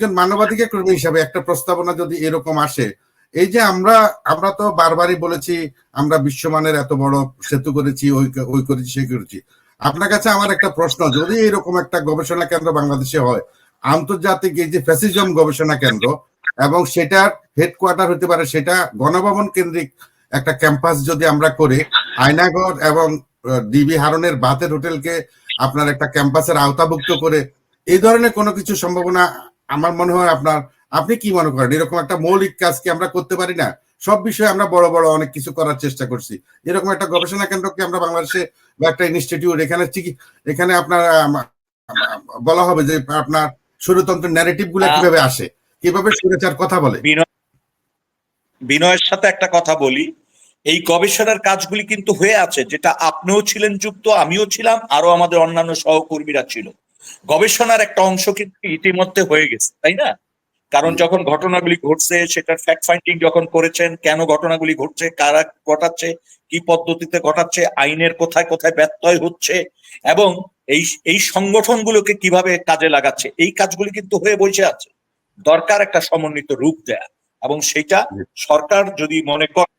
একজন মানবাধিকার কর্মী হিসাবে একটা প্রস্তাবনা যদি এরকম আসে, এই যে আমরা আমরা তো বারবারই বলেছি, আমরা বিশ্বমানের এত বড় সেতু করেছি ওই ওই করেছি, সেই করেছি। আপনার কাছে আমার একটা প্রশ্ন, যদি এরকম একটা গবেষণা কেন্দ্র বাংলাদেশে হয়, আন্তর্জাতিক এই যে ফ্যাসিজম গবেষণা কেন্দ্র, এবং সেটার হেডকোয়ার্টার হতে পারে, সেটা গণভবন কেন্দ্রিক একটা ক্যাম্পাস যদি আমরা করে, আয়নাগর এবং ডিবি হারনের বাতের হোটেলকে আপনার একটা ক্যাম্পাসের আওতাভুক্ত করে, এই ধরনের কোনো কিছু সম্ভাবনা আমার মনে হয় আপনার আপনি কি মনে করেন? এরকম একটা মৌলিক কাজ কি আমরা করতে পারি না? সব বিষয়ে আমরা বড় বড় অনেক কিছু করার চেষ্টা করছি। এরকম একটা গবেষণা কেন্দ্র কি আমরা বাংলাদেশে বা একটা ইনস্টিটিউট এখানে এখানে আপনার বলা হবে যে আপনার স্বরতন্ত্র ন্যারেটিভগুলো কীভাবে আসে? কীভাবে সুরেচার কথা বলে? বিনয় বিনয়ের সাথে একটা কথা বলি। এই গবেষণার কাজগুলি কিন্তু হয়ে আছে যেটা আপনিও ছিলেন যুক্ত আমিও ছিলাম আরও আমাদের অন্যান্য সহকর্মীরা ছিল। গবেষণার একটা অংশ কিন্তু ইতিমধ্যে হয়ে গেছে, তাই না? কারণ যখন ঘটনাগুলি ঘটছে, সেটার ফ্যাক্ট ফাইন্ডিং যখন করেছেন, কেন ঘটনাগুলি ঘটছে, কারা ঘটাচ্ছে, কি পদ্ধতিতে ঘটাচ্ছে, আইনের কোথায় কোথায় ব্যত্যয় হচ্ছে, এবং এই এই সংগঠনগুলোকে কীভাবে কাজে লাগাচ্ছে, এই কাজগুলি কিন্তু হয়ে বসে আছে। দরকার একটা সমন্বিত রূপ দেয়া, এবং সেটা সরকার যদি মনে করে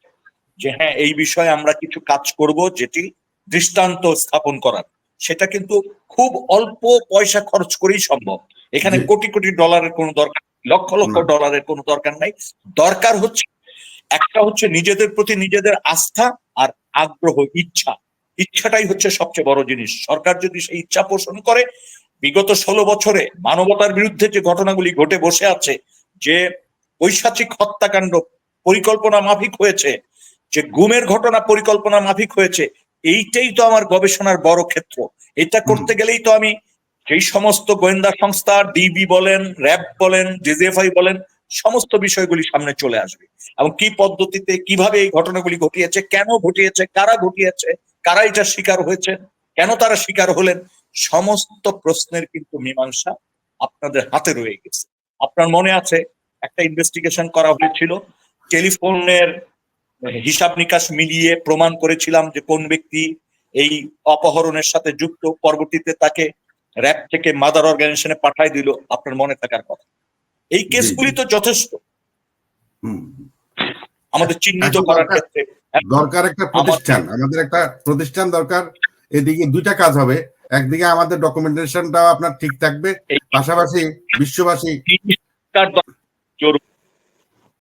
যে হ্যাঁ এই বিষয়ে আমরা কিছু কাজ করব যেটি দৃষ্টান্ত স্থাপন করার। সেটা কিন্তু খুব অল্প পয়সা খরচ করেই সম্ভব। এখানে কোটি কোটি ডলারের কোনো দরকার নেই, লক্ষ লক্ষ ডলারের কোনো দরকার নাই। দরকার হচ্ছে একটা হচ্ছে নিজেদের প্রতি নিজেদের আস্থা আর আগ্রহ ইচ্ছা। ইচ্ছাটাই হচ্ছে সবচেয়ে বড় জিনিস। সরকার যদি সেই ইচ্ছা পোষণ করে বিগত ষোলো বছরে মানবতার বিরুদ্ধে যে ঘটনাগুলি ঘটে বসে আছে যে ঐশাচিক হত্যাকাণ্ড পরিকল্পনা মাফিক হয়েছে যে গুমের ঘটনা পরিকল্পনা মাফিক হয়েছে এইটাই তো আমার গবেষণার বড় ক্ষেত্র। এটা করতে গেলেই তো আমি যেই সমস্ত গোয়েন্দা সংস্থা ডিবি বলেন র্যাব বলেন ডিজিএফআই বলেন সমস্ত বিষয়গুলি সামনে চলে আসবে। এবং কি পদ্ধতিতে কীভাবে এই ঘটনাগুলি ঘটিয়েছে কেন ঘটিয়েছে কারা ঘটিয়েছে কারা এটা শিকার হয়েছে কেন তারা শিকার হলেন সমস্ত প্রশ্নের কিন্তু মীমাংসা আপনাদের হাতে রয়ে গেছে। আপনার মনে আছে একটা ইনভেস্টিগেশন করা হয়েছিল টেলিফোনের হিসাব নিকাশ মিলিয়ে প্রমাণ করেছিলাম যে কোন ব্যক্তি এই অপহরণের সাথে যুক্ত। পরবর্তীতে তাকে র্যাব থেকে মাদার অর্গানাইজেশনে পাঠায় দিল আপনার মনে থাকার কথা। এই কেসগুলি তো যথেষ্ট। আমাদের চিহ্নিত করার ক্ষেত্রে দরকার একটা প্রতিষ্ঠান। আমাদের একটা প্রতিষ্ঠান দরকার। এদিকে দুইটা কাজ হবে। একদিকে আমাদের ডকুমেন্টেশনটাও আপনার ঠিক থাকবে। পাশাপাশি বিশ্ববাসী জরুরি।